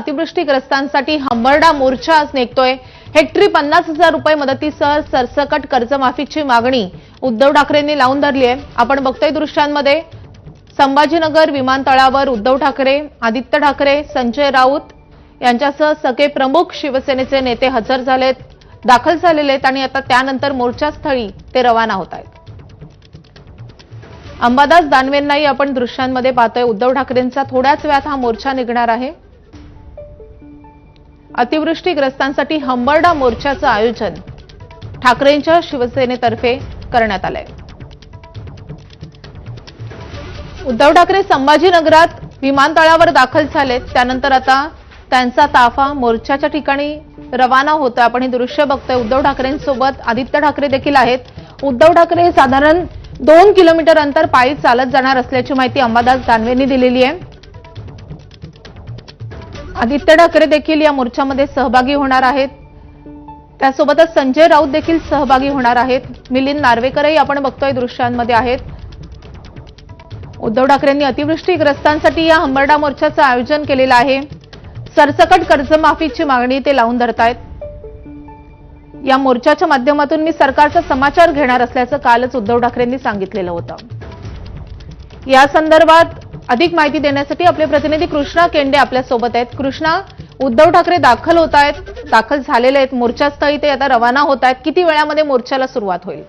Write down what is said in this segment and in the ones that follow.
अतिवृष्टीग्रस्तांसाठी हंबरडा मोर्चा आज निघतोय हेक्टरी पन्नास हजार रुपये मदतीसह सरसकट कर्जमाफीची मागणी उद्धव ठाकरेंनी लावून धरली आहे. आपण बघतोय दृश्यांमध्ये संभाजीनगर विमानतळावर उद्धव ठाकरे आदित्य ठाकरे संजय राऊत यांच्यासह सगळे प्रमुख शिवसेनेचे नेते हजर झालेत दाखल झालेले आहेत आणि आता त्यानंतर मोर्चास्थळी ते रवाना होत आहेत. अंबादास दानवेंनाही आपण दृश्यांमध्ये पाहतोय. उद्धव ठाकरेंचा थोड्याच वेळात हा मोर्चा निघणार आहे. अतिवृष्टीग्रस्तांसाठी हंबर्डा मोर्चाचं आयोजन ठाकरेंच्या शिवसेनेतर्फे करण्यात आलंय. उद्धव ठाकरे संभाजीनगरात विमानतळावर दाखल झालेत. त्यानंतर आता त्यांचा ताफा मोर्चाच्या ठिकाणी रवाना होतोय. आपण हे दृश्य बघतोय. उद्धव ठाकरेंसोबत आदित्य ठाकरे देखील आहेत. उद्धव ठाकरे हे साधारण दोन किलोमीटर अंतर पायी चालत जाणार असल्याची माहिती अंबादास दानवेंनी दिलेली आहे. आदित्य ठाकरे देखील या मोर्चामध्ये सहभागी होणार आहेत. त्यासोबतच संजय राऊत देखील सहभागी होणार आहेत. मिलिंद नार्वेकरही आपण बघतोय दृश्यांमध्ये आहेत. उद्धव ठाकरेंनी अतिवृष्टीग्रस्तांसाठी या हंबरडा मोर्चाचं आयोजन केलेलं आहे. सरसकट कर्जमाफीची मागणी ते लावून धरतायत. या मोर्चाच्या माध्यमातून मी सरकारचा समाचार घेणार असल्याचं कालच उद्धव ठाकरेंनी सांगितलेलं होतं. या संदर्भात अधिक माहिती देण्यासाठी आपले प्रतिनिधी कृष्णा केंडे आपल्यासोबत आहेत. कृष्णा उद्धव ठाकरे दाखल होत आहेत दाखल झालेले आहेत. मोर्चास्थळी ते आता रवाना होत आहेत. किती वेळामध्ये मोर्चाला सुरुवात होईल?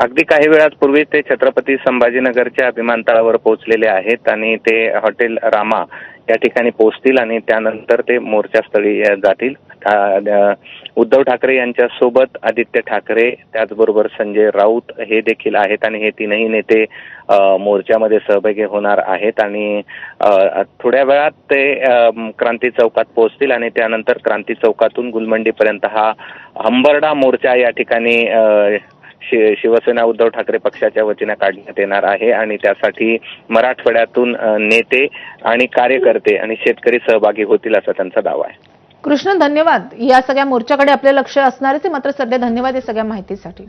अगदी काही वेळापूर्वी ते छत्रपती संभाजीनगरच्या विमानतळावर पोहोचलेले आहेत आणि ते हॉटेल रामा या ठिकाणी पोहोचतील आणि त्यानंतर ते मोर्चास्थळी जातील. उद्धव ठाकरे यांच्या सोबत आदित्य ठाकरे त्याचबरोबर संजय राऊत हे देखील आहेत आणि हे तीनही नेते मोर्चामध्ये सहभागी होणार आहेत आणि थोड्या वेळात ते क्रांती चौकात पोहोचतील आणि त्यानंतर क्रांती चौकातून गुलमंडीपर्यंत हा हंबरडा मोर्चा या ठिकाणी शि- शिवसेना उद्धव ठाकरे पक्षाच्या वतीने काढण्यात येणार आहे आणि त्यासाठी मराठवाड्यातून नेते आणि कार्यकर्ते आणि शेतकरी सहभागी होतील असा त्यांचा दावा आहे. कृष्ण धन्यवाद. या सगळ्या मोर्चाकडे आपले लक्ष असणारच आहे मात्र सध्या धन्यवाद या सगळ्या माहितीसाठी.